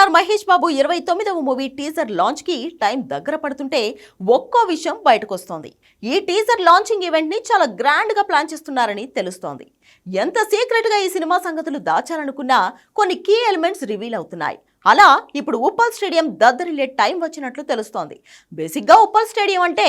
Star Mahesh Babu ఇరవై తొమ్మిదవ movie teaser లాంచ్కి time దగ్గర పడుతుంటే ఒక్కో విషయం బయటకొస్తోంది. ఈ టీజర్ లాంచింగ్ ఈవెంట్ని చాలా గ్రాండ్గా ప్లాన్ చేస్తున్నారని తెలుస్తోంది. ఎంత సీక్రెట్గా ఈ సినిమా సంగతులు దాచాలనుకున్నా కొన్ని కీ ఎలిమెంట్స్ రివీల్ అవుతున్నాయి. అలా ఇప్పుడు ఉప్పల్ స్టేడియం దద్దరిల్లే టైం వచ్చినట్లు తెలుస్తోంది. బేసిక్గా ఉప్పల్ స్టేడియం అంటే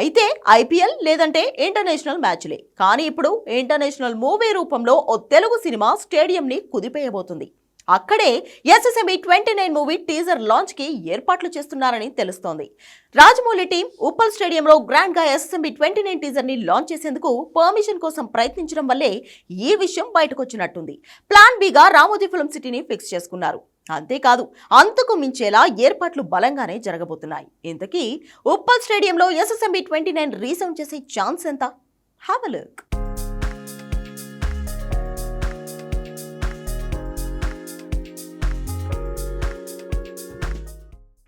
అయితే ఐపీఎల్ లేదంటే ఇంటర్నేషనల్ మ్యాచ్లే. కానీ ఇప్పుడు ఇంటర్నేషనల్ మూవీ రూపంలో ఓ తెలుగు సినిమా స్టేడియంని కుదిపేయబోతుంది. అక్కడే SSMB twenty nine movie teaser లాంచ్కి ఏర్పాట్లు చేస్తున్నారని తెలుస్తోంది. రాజమౌళి టీం ఉప్పల్ స్టేడియంలో గ్రాండ్గా ఎస్ఎస్ఎంఈ ట్వంటీ నైన్ టీజర్ని లాంచ్ చేసేందుకు పర్మిషన్ కోసం ప్రయత్నించడం వల్లే ఈ విషయం బయటకు వచ్చినట్టుంది ప్లాన్ బిగా రామోజీ ఫిల్మ్ సిటీని ఫిక్స్ చేసుకున్నారు. అంతేకాదు అంతకు మించేలా ఏర్పాట్లు బలంగానే జరగబోతున్నాయి. ఇంతకీ ఉప్పల్ స్టేడియంలో ఎస్ఎస్ఎంఈ ట్వంటీ నైన్ రీసౌండ్ చేసే ఛాన్స్ ఎంత? Have a look.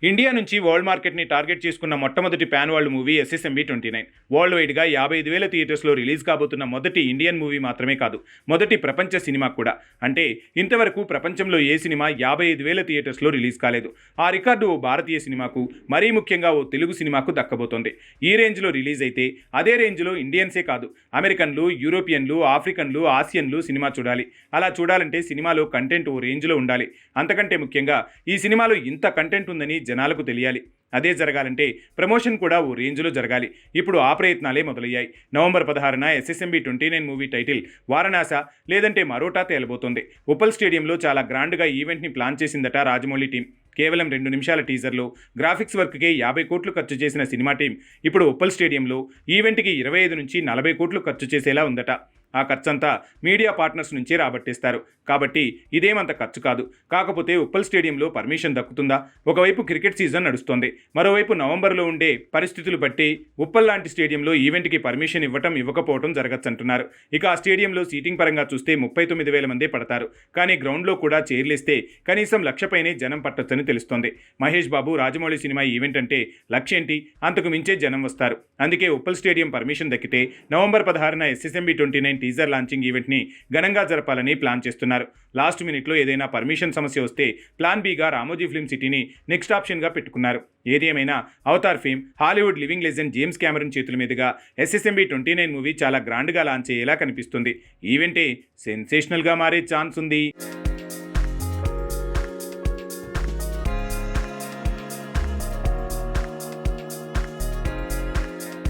ఇండియా నుంచి వరల్డ్ మార్కెట్ని టార్గెట్ చేసుకున్న మొట్టమొదటి pan world movie SSMB twenty nine. World వైడ్గా యాభై ఐదు వేల థియేటర్స్లో రిలీజ్ కాబోతున్న మొదటి ఇండియన్ మూవీ మాత్రమే కాదు మొదటి ప్రపంచ సినిమా కూడా. అంటే ఇంతవరకు ప్రపంచంలో ఏ సినిమా యాభై ఐదు వేల థియేటర్స్లో రిలీజ్ కాలేదు. ఆ రికార్డు ఓ భారతీయ సినిమాకు మరీ ముఖ్యంగా ఓ తెలుగు సినిమాకు దక్కబోతోంది. ఈ రేంజ్లో రిలీజ్ అయితే అదే రేంజ్లో ఇండియన్సే కాదు అమెరికన్లు యూరోపియన్లు ఆఫ్రికన్లు ఆసియన్లు సినిమా చూడాలి. అలా చూడాలంటే సినిమాలో కంటెంట్ ఓ రేంజ్లో ఉండాలి. అంతకంటే ముఖ్యంగా ఈ సినిమాలో ఇంత కంటెంట్ ఉందని జనాలకు తెలియాలి. అదే జరగాలంటే ప్రమోషన్ కూడా ఓ రేంజ్లో జరగాలి. ఇప్పుడు ఆ ప్రయత్నాలే మొదలయ్యాయి. నవంబర్ పదహారున SSMB twenty nine movie title Varanasi లేదంటే మరోటా తేలబోతోంది. ఉప్పల్ స్టేడియంలో చాలా గ్రాండ్గా ఈవెంట్ని ప్లాన్ చేసిందట రాజమౌళి టీం. కేవలం రెండు నిమిషాల టీజర్లో గ్రాఫిక్స్ వర్క్కే యాభై కోట్లు ఖర్చు చేసిన సినిమా టీం. ఇప్పుడు ఉప్పల్ స్టేడియంలో ఈవెంట్కి ఇరవై ఐదు నుంచి నలభై కోట్లు ఖర్చు చేసేలా ఉందట. ఆ ఖర్చంతా మీడియా పార్ట్నర్స్ నుంచే రాబట్టేస్తారు. కాబట్టి ఇదేమంత ఖర్చు కాదు. కాకపోతే ఉప్పల్ స్టేడియంలో పర్మిషన్ దక్కుతుందా? ఒకవైపు క్రికెట్ సీజన్ నడుస్తోంది. మరోవైపు నవంబర్లో ఉండే పరిస్థితులు బట్టి ఉప్పల్ లాంటి స్టేడియంలో ఈవెంట్కి పర్మిషన్ ఇవ్వటం ఇవ్వకపోవడం జరగచ్చంటున్నారు. ఇక ఆ స్టేడియంలో సీటింగ్ పరంగా చూస్తే ముప్పై తొమ్మిది వేల మందే పడతారు. కానీ గ్రౌండ్లో కూడా చేర్లేస్తే కనీసం లక్షపైనే జనం పట్టొచ్చని తెలుస్తోంది. మహేష్ బాబు రాజమౌళి సినిమా ఈవెంట్ అంటే లక్ష్యేంటి అంతకు మించే జనం వస్తారు. అందుకే ఉప్పల్ స్టేడియం పర్మిషన్ దక్కితే నవంబర్ పదహారున SSMB twenty nine teaser launching ఈవెంట్ని ఘనంగా జరపాలని ప్లాన్ చేస్తున్నారు. లాస్ట్ మినిట్లో ఏదైనా పర్మిషన్ సమస్య వస్తే ప్లాన్ బీగా రామోజీ ఫిల్మ్ సిటీని నెక్స్ట్ ఆప్షన్గా పెట్టుకున్నారు. ఏది ఏమైనా Avatar film Hollywood living legend James Cameron చేతుల మీదుగా ఎస్ఎస్ఎంబి ట్వంటీ నైన్ మూవీ చాలా గ్రాండ్గా లాంచ్ అయ్యేలా కనిపిస్తుంది. ఈవెంటే సెన్సేషనల్గా మారే ఛాన్స్ ఉంది.